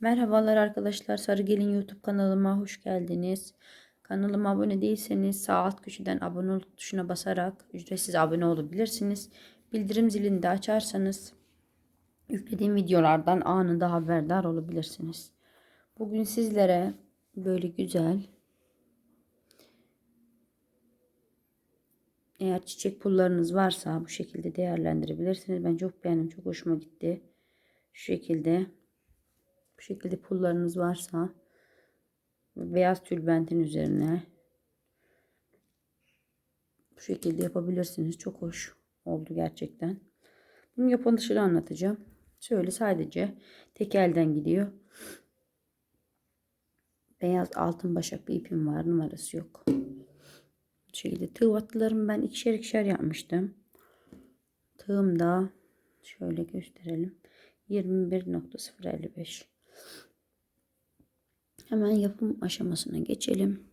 Merhabalar arkadaşlar. Sarı Gelin YouTube kanalıma hoş geldiniz. Kanalıma abone değilseniz sağ alt köşeden abone ol tuşuna basarak ücretsiz abone olabilirsiniz. Bildirim zilini de açarsanız yüklediğim videolardan anında haberdar olabilirsiniz. Bugün sizlere böyle güzel eğer çiçek pullarınız varsa bu şekilde değerlendirebilirsiniz. Ben çok beğendim. Çok hoşuma gitti. Şu şekilde bu şekilde pullarınız varsa beyaz tülbentin üzerine bu şekilde yapabilirsiniz. Çok hoş oldu gerçekten. Bunun yapılışını anlatacağım. Şöyle sadece tek elden gidiyor. Beyaz altın başak bir ipim var. Numarası yok. Bu şekilde tığ battılarımı ben ikişer ikişer yapmıştım. Tığım da şöyle gösterelim. 21.055 Hemen yapım aşamasına geçelim.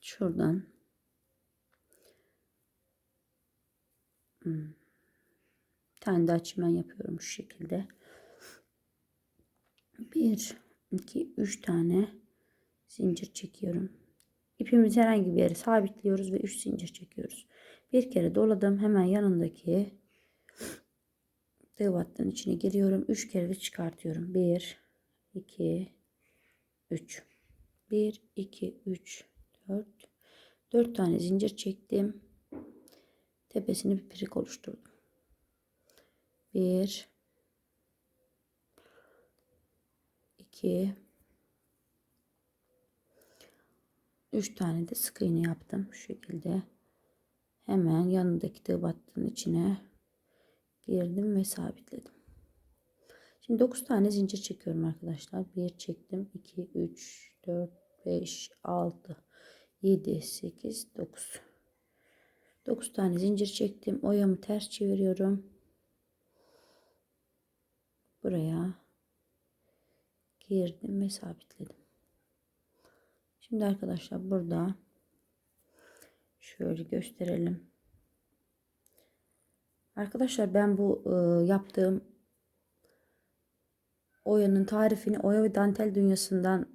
Şuradan hmm. tane daha çimen yapıyorum şu şekilde. Bir, iki, üç tane zincir çekiyorum. İpimizi herhangi bir yere sabitliyoruz ve üç zincir çekiyoruz. Bir kere doladım. Hemen yanındaki battığın içine giriyorum. 3 kere de çıkartıyorum. 1 2 3 1 2 3 4 4 tane zincir çektim. Tepesini bir pirik oluşturdum. 1 2 3 tane de sık iğne yaptım şu şekilde. Hemen yanındaki tığ battığın içine girdim ve sabitledim. Şimdi 9 tane zincir çekiyorum arkadaşlar. 1 çektim. 2, 3, 4, 5, 6, 7, 8, 9. 9 tane zincir çektim. Oyamı ters çeviriyorum. Buraya girdim ve sabitledim. Şimdi arkadaşlar burada şöyle gösterelim. Arkadaşlar ben bu e, yaptığım oyanın tarifini Oya ve Dantel Dünyası'ndan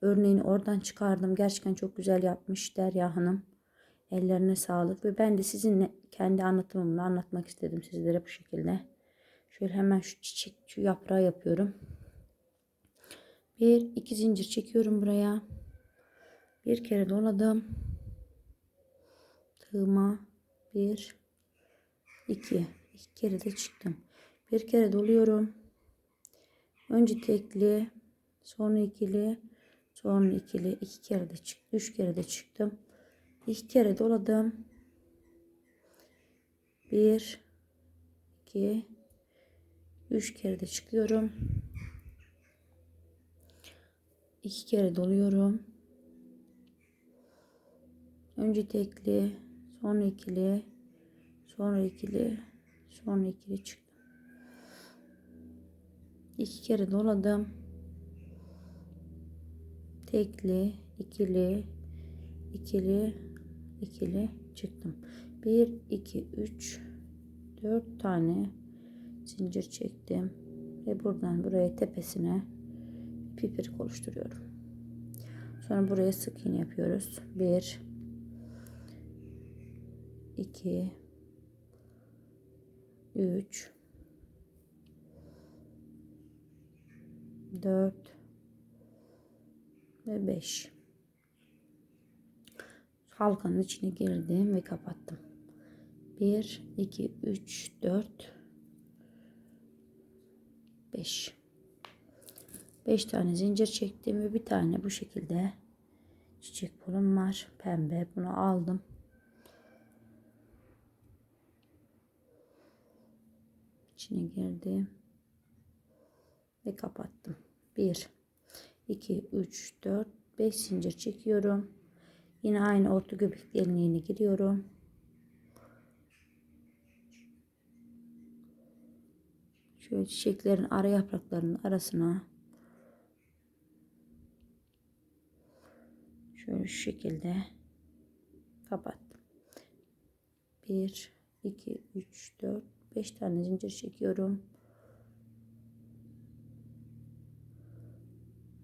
örneğini oradan çıkardım. Gerçekten çok güzel yapmış Derya Hanım. Ellerine sağlık ve ben de sizinle kendi anlatımımla anlatmak istedim sizlere bu şekilde. Şöyle hemen şu çiçek şu yaprağı yapıyorum. Bir iki zincir çekiyorum buraya. Bir kere doladım. Tığıma bir 2 iki kere de çıktım. Bir kere doluyorum. Önce tekli sonra ikili sonra ikili. İki kere de çıktı üç kere de çıktım. İki kere doladım. Bir iki üç kere de çıkıyorum. İki kere doluyorum. Önce tekli sonra ikili Sonra ikili. Sonra ikili çıktım. İki kere doladım. Tekli, ikili, ikili, ikili çıktım. Bir, iki, üç, dört tane zincir çektim. Ve buradan buraya tepesine pipirik oluşturuyorum. Sonra buraya sık iğne yapıyoruz. Bir, iki, 3 4 ve 5 halkanın içine girdim ve kapattım. 1 2 3 4 5 5 tane zincir çektim ve bir tane bu şekilde çiçek pulum var. Pembe bunu aldım içine girdim ve kapattım. 1 2 3 4 5 zincir çekiyorum. Yine aynı orta göbek deliğine giriyorum. Şöyle çiçeklerin ara yapraklarının arasına şöyle şu şekilde kapattım. 1 2, 3, 4, 5 tane zincir çekiyorum.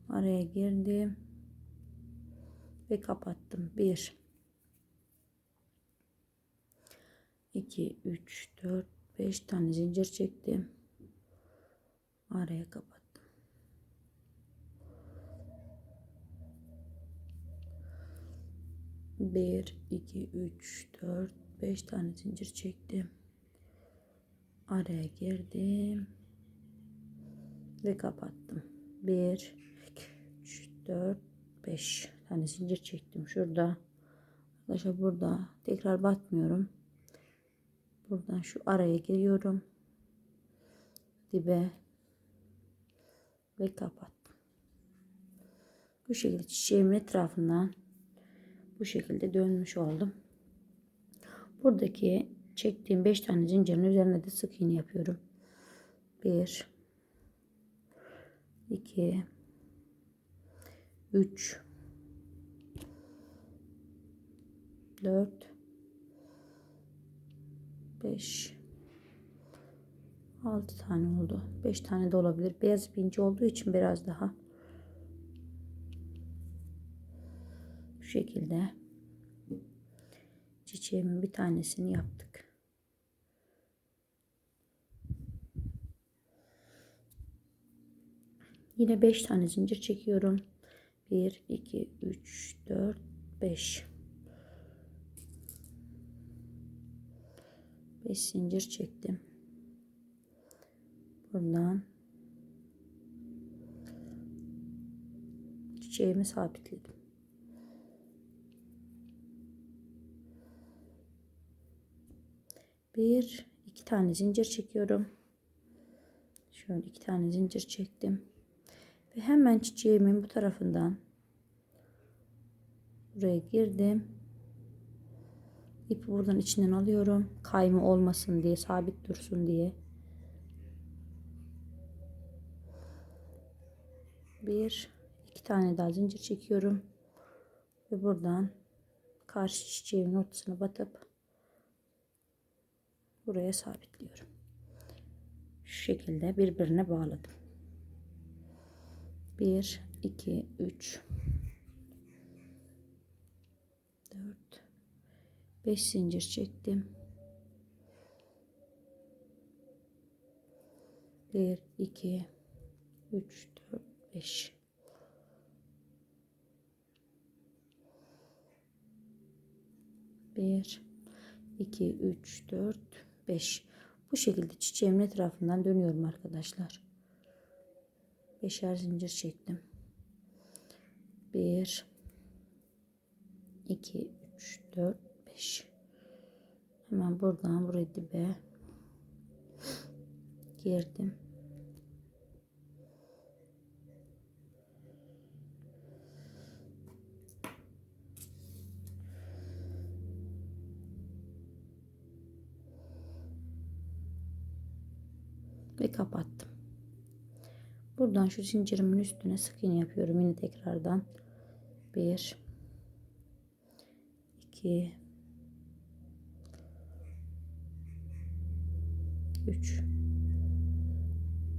Araya girdim. Ve kapattım. 1 2 3 4 5 tane zincir çektim. Araya kapattım. Bir, iki, üç, dört, beş tane zincir çektim. Araya girdim. Ve kapattım. Bir, iki, üç, dört, beş tane zincir çektim. Şurada. Arkadaşlar burada. Tekrar batmıyorum. Buradan şu araya giriyorum. Dibe ve kapattım. Bu şekilde çiçeğimin etrafından bu şekilde dönmüş oldum. Buradaki çektiğim 5 tane zincirin üzerine de sık iğne yapıyorum. 1 2 3 4 5 6 tane oldu. 5 tane de olabilir. Beyaz ipinci olduğu için biraz daha bu şekilde çiçeğimin bir tanesini yaptık. Yine 5 tane zincir çekiyorum. 1 2 3 4 5 5 zincir çektim. Buradan çiçeğimi sabitledim. Bir, iki tane zincir çekiyorum. Şöyle iki tane zincir çektim. Ve hemen çiçeğimin bu tarafından buraya girdim. İpi buradan içinden alıyorum. Kayma olmasın diye, sabit dursun diye. Bir, iki tane daha zincir çekiyorum. Ve buradan karşı çiçeğimin ortasına batıp buraya sabitliyorum. Şu şekilde birbirine bağladım. 1 2 3 4 5 zincir çektim. 1 2 3 4 5 1 2 3 4 5 bu şekilde çiçeğimin etrafından dönüyorum arkadaşlar. Beşer zincir çektim. 1 2 3 4 5 Hemen buradan buraya dibe girdim. ve kapattım. Buradan şu zincirimin üstüne sık iğne yapıyorum yine tekrardan. 1 2 3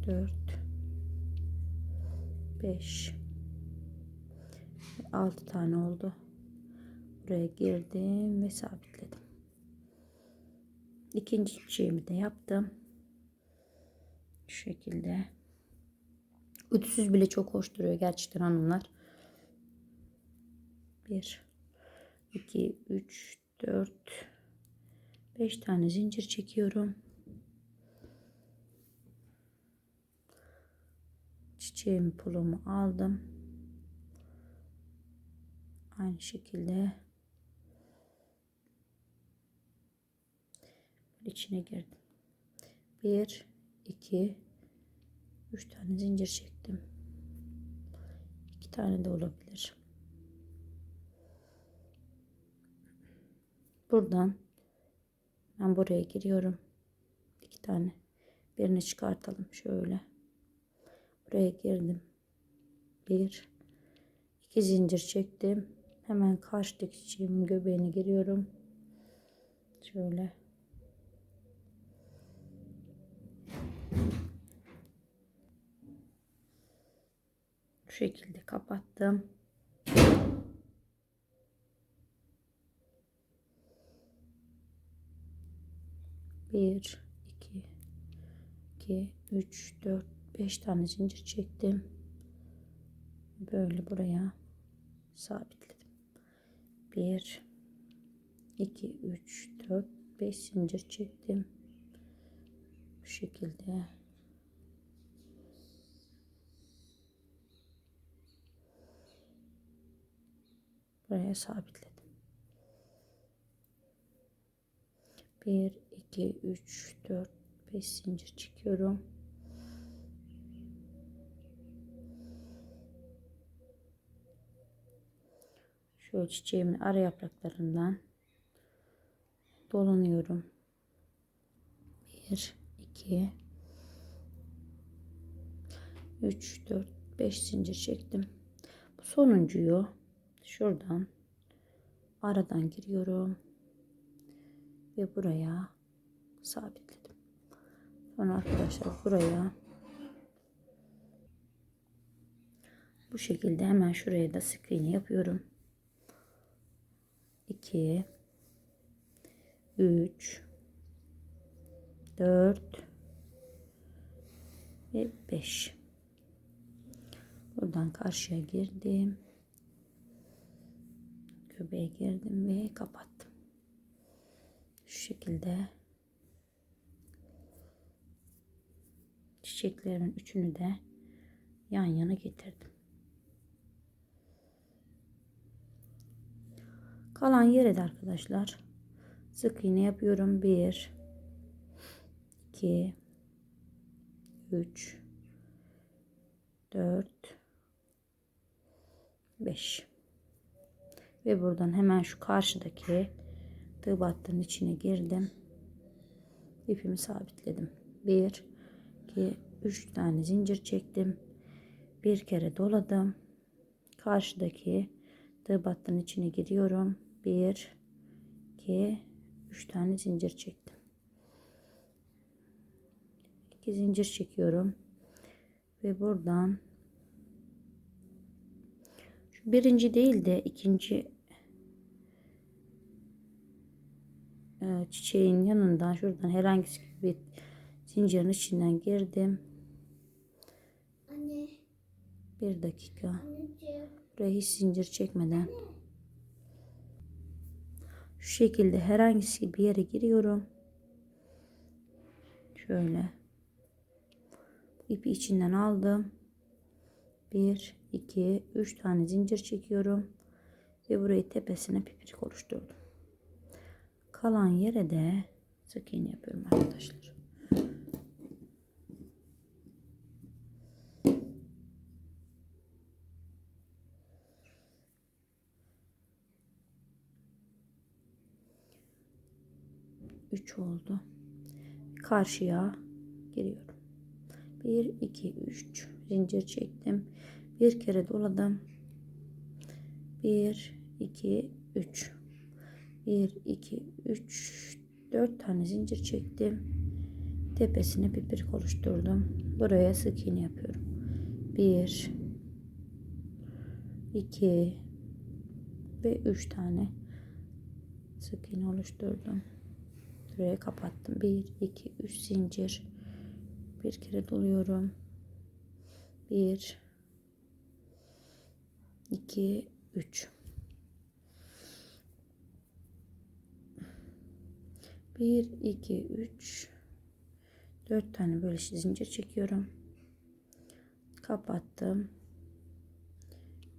4 5 6 tane oldu. Buraya girdim ve sabitledim. İkinci çiçeğimi de yaptım. Şu şekilde. Ütüsüz bile çok hoş duruyor gerçekten hanımlar. 1 2 3 4 5 tane zincir çekiyorum. Çiçeğimi pulumu aldım. Aynı şekilde içine girdim. 1 2 3 tane zincir çektim. 2 tane de olabilir. Buradan ben buraya giriyorum. 2 tane. Birini çıkartalım şöyle. Buraya girdim. 1 2 zincir çektim. Hemen karşıdaki çiçeğimin göbeğine giriyorum. Şöyle şekilde kapattım. Bir, iki, iki, üç, dört, beş tane zincir çektim. Böyle buraya sabitledim. Bir, iki, üç, dört, beş zincir çektim. Bu şekilde buraya sabitledim. 1 2 3 4 5 zincir çekiyorum. Şöyle çiçeğimin ara yapraklarından dolanıyorum. 1 2 3 4 5 zincir çektim. Bu sonuncuyu şuradan aradan giriyorum ve buraya sabitledim. Sonra arkadaşlar buraya bu şekilde hemen şuraya da sık iğne yapıyorum. 2 3 4 ve 5 buradan karşıya girdim göbeğe girdim ve kapattım. Şu şekilde çiçeklerimin üçünü de yan yana getirdim. Kalan yere de arkadaşlar sık iğne yapıyorum. 1 2 3 4 5 ve buradan hemen şu karşıdaki tığ battığın içine girdim. İpimi sabitledim. 1 2 3 tane zincir çektim. Bir kere doladım. Karşıdaki tığ battığın içine giriyorum. 1 2 3 tane zincir çektim. 2 zincir çekiyorum. Ve buradan şu birinci değil de ikinci e, çiçeğin yanından şuradan herhangi bir zincirin içinden girdim. Anne, Bir dakika. anneciğim. Buraya hiç zincir çekmeden şu şekilde herhangi bir yere giriyorum. Şöyle ipi içinden aldım. 1 2 3 tane zincir çekiyorum ve burayı tepesine pipirik oluşturdum. Kalan yere de sık iğne yapıyorum arkadaşlar. Üç oldu. Karşıya giriyorum. 1 2 3 zincir çektim. Bir kere doladım. 1 2 3 1 2 3 4 tane zincir çektim. Tepesine pipirik oluşturdum. Buraya sık iğne yapıyorum. 1 2 ve 3 tane sık iğne oluşturdum. Buraya kapattım. 1 2 3 zincir bir kere doluyorum. 1 2 3 1 2 3 4 tane böyle zincir çekiyorum. Kapattım.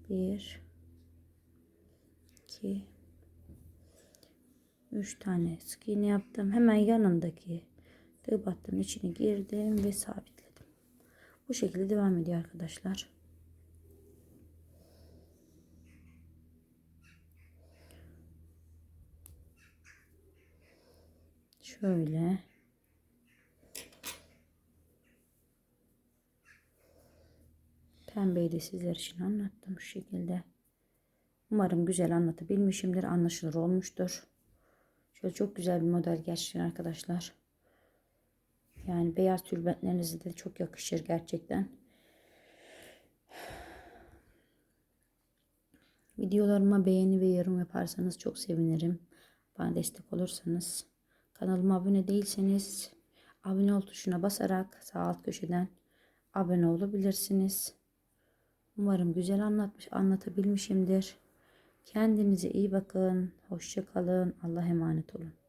1 2 3 tane sık iğne yaptım. Hemen yanındaki tığ battığın içine girdim ve sabitledim. Bu şekilde devam ediyor arkadaşlar. Şöyle pembeyi de sizler için anlattım şu şekilde. Umarım güzel anlatabilmişimdir. Anlaşılır olmuştur. Şöyle çok güzel bir model gerçekten arkadaşlar. Yani beyaz tülbentlerinize de çok yakışır gerçekten. Videolarıma beğeni ve yorum yaparsanız çok sevinirim. Bana destek olursanız. Kanalıma abone değilseniz abone ol tuşuna basarak sağ alt köşeden abone olabilirsiniz. Umarım güzel anlatmış, anlatabilmişimdir. Kendinize iyi bakın. Hoşça kalın. Allah'a emanet olun.